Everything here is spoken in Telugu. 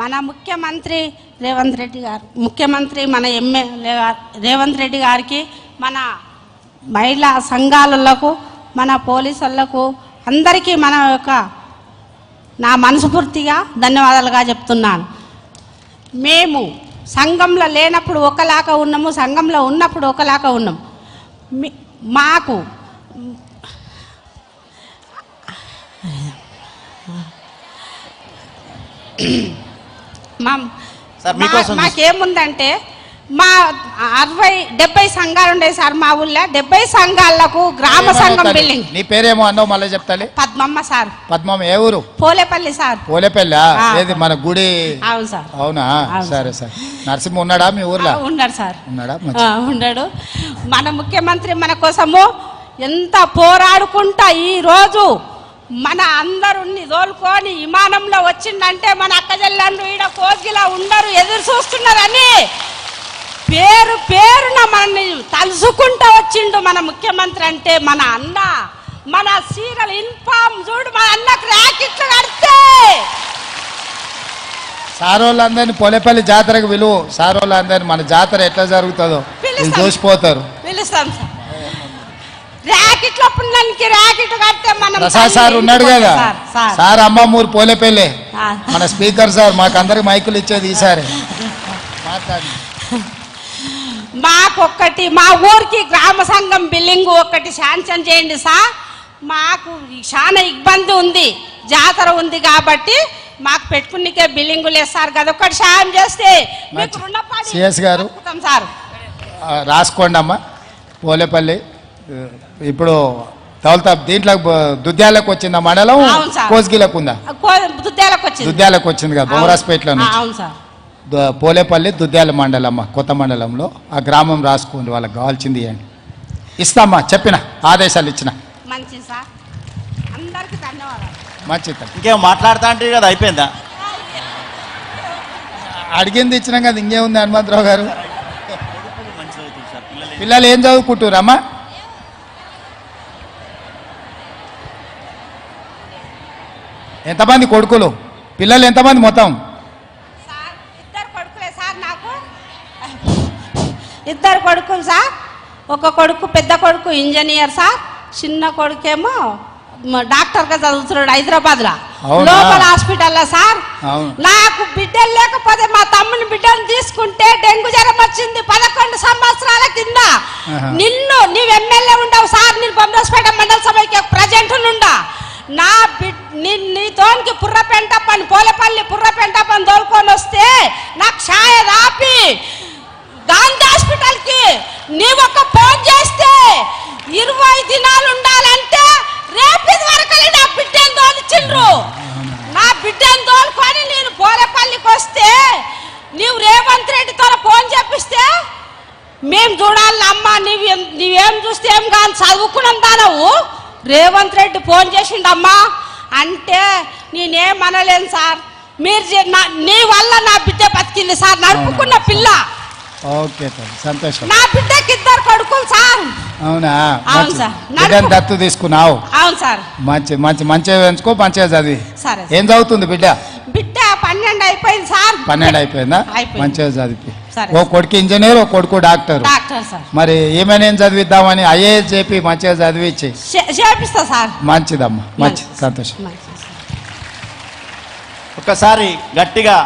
మన ముఖ్యమంత్రి రేవంత్ రెడ్డి గారు ముఖ్యమంత్రి మన ఎమ్మెల్యే రేవంత్ రెడ్డి గారికి మన మహిళా సంఘాలకు మన పోలీసులకు అందరికీ మన యొక్క నా మనస్ఫూర్తిగా ధన్యవాదాలుగా చెప్తున్నాను. మేము సంఘంలో లేనప్పుడు ఒకలాగా ఉన్నాము సంఘంలో ఉన్నప్పుడు ఒకలాగా ఉన్నాము. మాకు మా మాకేముందంటే మా అరవై డెబ్బై సంఘాలు ఉండే సార్ మా ఊళ్ళో. డెబ్బై సంఘాలకు గ్రామ సంఘం బిల్డింగ్ నీ పేరేమో అన్నావు మళ్ళీ చెప్తాలి పద్మమ్మ సార్. పద్మం ఏ ఊరు? పోలేపల్లి సార్. పోలేపల్లి. ఏది మన గుడి? అవును సార్. అవునా? సరే. సరే నరసింహ ఉన్నాడా మీ ఊర్లో? ఉన్నాడు సార్. ఉన్నాడా? ఉన్నాడు. మన ముఖ్యమంత్రి మన కోసము ఎంత పోరాడుకుంటా ఈ రోజు. మన అందరుని తోలుకొని విమానంలో వచ్చిందంటే మన అక్క చెల్లెండ్రు ఈడ కోగిలా ఉండరు ఎదురు చూస్తున్నారని పేరు పేరున మనల్ని తలుసుకుంటా వచ్చిండు మన ముఖ్యమంత్రి అంటే మన అన్న. మన సీరియల్ ఇన్ఫామ్ చూడు మన అన్నకు ర్యాకెట్లు కడితే. సార్ వాళ్ళందరినీ పోలేపల్లి జాతరకు విలువ సార్ వాళ్ళందరినీ మన జాతర ఎట్లా జరుగుతుందో. చూసిపోతారు. పిలుస్తాం సార్. ర్యాకెట్లు పుణ్యానికి ర్యాకెట్ కడితే మనం ప్రసాద్ సార్ ఉన్నాడు కదా? సార్ అమ్మమ్మూరు పోలేపల్లి. మన స్పీకర్ సార్ మాకు అందరికి మైకులు ఇచ్చేది ఈసారి. మాట్లాడి మాకొక్కటి మా ఊరికి గ్రామ సంఘం బిల్డింగ్ ఒక్కటి శాంక్షన్ చేయండి సార్. మాకు చాలా ఇబ్బంది ఉంది జాతర ఉంది కాబట్టి మాకు పెట్టుకునికే బిల్డింగ్ లేదు సార్ కదా. ఒక్కటి సాయం చేస్తే సిఎస్ గారు. సార్. రాసుకోండి అమ్మా పోలేపల్లి. ఇప్పుడు తవలత దీంట్లో దుద్యాలకు వచ్చిందా మండలం. కోస్గిలకు ఉందా? కో- దుద్దేలకు వచ్చింది. దుద్యాలకు వచ్చింది కదా ద- పోలేపల్లి దుద్యాల మండలం అమ్మ కొత్త మండలంలో ఆ గ్రామం రాసుకోండి వాళ్ళకి కావాల్సింది ఇవ్వండి. ఇస్తామ్మా చెప్పిన ఆదేశాలు ఇచ్చిన. మంచిది ఇంకేం మాట్లాడుతా అంటే కదా అయిపోయిందా? అడిగింది ఇచ్చినాం కదా ఇంకేముంది హనుమంతరావు గారు? పిల్లలు ఏం చదువుకుంటురమ్మా ఎంతమంది కొడుకులు? పిల్లలు ఎంతమంది మొత్తం? సార్ ఇద్దరు కొడుకులే సార్ నాకు. ఇద్దరు కొడుకులు సార్. ఒక కొడుకు పెద్ద కొడుకు ఇంజనీర్ సార్. చిన్న కొడుకేమో మ- డాక్టర్గా చదువుతున్నాడు హైదరాబాద్లో అవునా? లోకల్ హాస్పిటల్లో సార్. నాకు బిడ్డలు లేకపోతే మా తమ్ముని బిడ్డను తీసుకుంటే డెంగ్యూ జ్వరం వచ్చింది పదకొండు సంవత్సరాల కింద. నిన్ను నీవు ఎమ్మెల్యే ఉండవు సార్. నేను బొమ్మరాజపేట తోనికి పుర్ర పెంటప్పని పోలపల్లి పుర్ర పెంటప్పని తోలుకొని వస్తే నాకు ఛాయ రాపి గాంధీ హాస్పిటల్కి నీవు ఒక ఫోన్ చేస్తే ఇరవై దినాలు ఉండాలంటే రేపు వరకు నా బిడ్డను తోలిచ్చిండ్రు. నా బిడ్డను తోలుకొని నేను పోలేపల్లికి వస్తే నీవు రేవంత్ రెడ్డితో ఫోన్ చేపిస్తే మేం చూడాలి అమ్మ నీవు నీవేం చూస్తే ఏం కానీ చదువుకున్నాం దానవు రేవంత్ రెడ్డి ఫోన్ చేసిండమ్మా అంటే నేనేం అనలేను సార్. మీరు నా- వల్ల నా బిడ్డ బతికింది సార్. నడుపుకున్న పిల్ల. ఓకే సంతోషం. నా బిడ్డకి ఇద్దరు కొడుకులు సార్. అవునా? అవును. సార్. బిడ్డను. దత్తు తీసుకున్నావు. అవును సార్. మంచి మంచి మంచిగా పెంచుకో మంచిగా చదివి. సరే ఏం చదువుతుంది బిడ్డ? బిడ్డ పన్నెండు అయిపోయింది సార్. పన్నెండు అయిపోయిందా. మంచిగా చదివి. సరే. ఓ కొడుకు ఇంజనీర్ ఓ కొడుకు డాక్టర్. మరి ఏమైనా ఏం చదివిద్దామని ఐఏఎస్ చెప్పి మంచిగా చదివించి చేపిస్తా సార్. మంచిదమ్మా మంచి సంతోషం. మంచిది సార్ ఒక్కసారి గట్టిగా